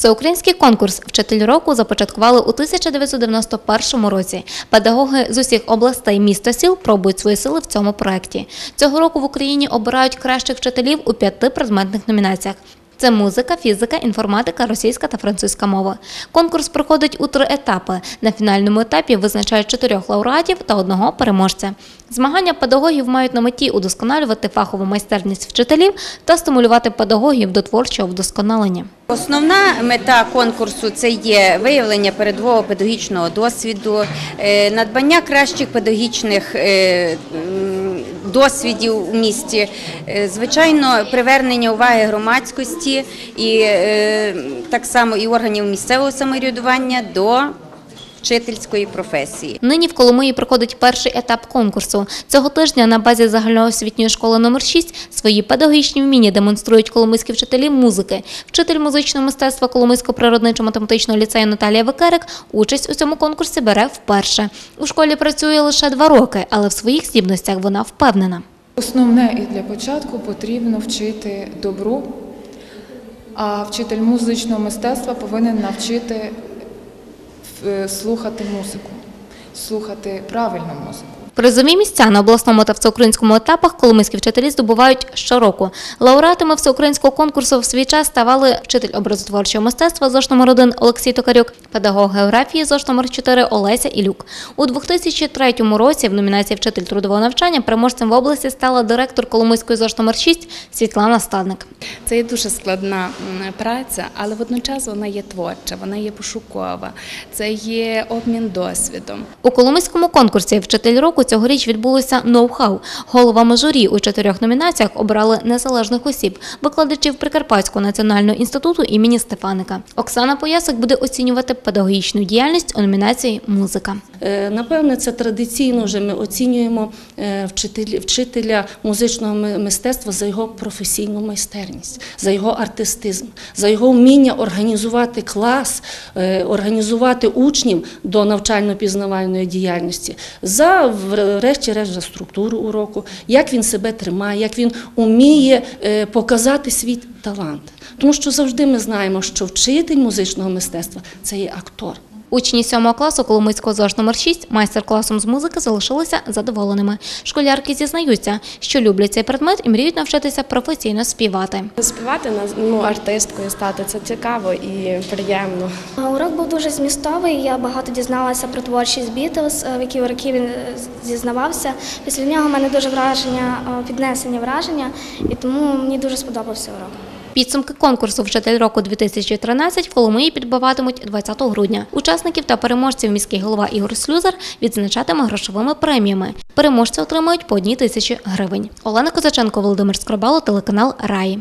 Всеукраїнський конкурс Вчитель року започаткували у 1991 році. Педагоги з усіх областей міст та сіл пробують свої сили в цьому проєкті. Цього року в Україні обирають кращих вчителів у п'яти предметних номінаціях. Це музика, фізика, інформатика, російська та французька мова. Конкурс проходить у три етапи. На фінальному етапі визначають чотирьох лауреатів та одного переможця. Змагання педагогів мають на меті удосконалювати фахову майстерність вчителів та стимулювати педагогів до творчого вдосконалення. Основна мета конкурсу це є виявлення передового педагогічного досвіду, е, надбання кращих педагогічних е, досвідів у місті, е, звичайно, привернення уваги громадськості і е, так само і органів місцевого самоврядування до вчительської професії. Нині в Коломиї проходить перший етап конкурсу. Цього тижня на базі загальноосвітньої школи номер 6 свої педагогічні вміння демонструють коломийські вчителі музики. Вчитель музичного мистецтва Коломийського природничо-математичного ліцею Наталія Викерик участь у цьому конкурсі бере вперше. У школі працює лише два роки, але в своїх здібностях вона впевнена. Основне і для початку потрібно вчити добру, а вчитель музичного мистецтва повинен навчити слухати музику, слухати правильну музику. Призові місця на обласному та всеукраїнському етапах коломийські вчителі здобувають щороку. Лауреатами всеукраїнського конкурсу в свій час ставали вчитель образотворчого мистецтва ЗОШ номер 1 Олексій Токарюк, педагог географії ЗОШ номер 4 Олеся Ілюк. У 2003 році в номінації Вчитель трудового навчання переможцем в області стала директор Коломийської ЗОШ номер 6 Світлана Стадник. Це є дуже складна праця, але водночас вона є творча, вона є пошукова, це є обмін досвідом. У Коломийському конкурсі Вчитель року цьогоріч відбулося ноу-хау. Головами журі у чотирьох номінаціях обрали незалежних осіб, викладачів Прикарпатського національного інституту імені Стефаника. Оксана Поясик буде оцінювати педагогічну діяльність у номінації Музика. Е, Напевне, це традиційно вже ми оцінюємо е, вчителя музичного мистецтва за його професійну майстерність, за його артистизм, за його вміння організувати клас, е, організувати учнів до навчально-пізнавальної діяльності, за врешті-решт за структуру уроку, як він себе тримає, як він уміє е, показати свій талант. Тому що завжди ми знаємо, що вчитель музичного мистецтва це є актор. Учні 7 класу Коломийського ЗОЖ номер 6 майстер-класом з музики залишилися задоволеними. Школярки зізнаються, що люблять цей предмет і мріють навчитися професійно співати. Співати ну, артисткою стати це цікаво і приємно. Урок був дуже змістовий. Я багато дізналася про творчість Бітлз, е, в які роки він е, зізнавався. Після нього в мене дуже враження, е, піднесені враження, і тому мені дуже сподобався урок. Підсумки конкурсу Вчитель року 2013 в Коломиї підбиватимуть 20 грудня. Учасників та переможців міський голова Ігор Слюзар відзначатиме грошовими преміями. Переможці отримають по одній тисячі гривень. Олена Козаченко, Володимир Скробало, телеканал Раї.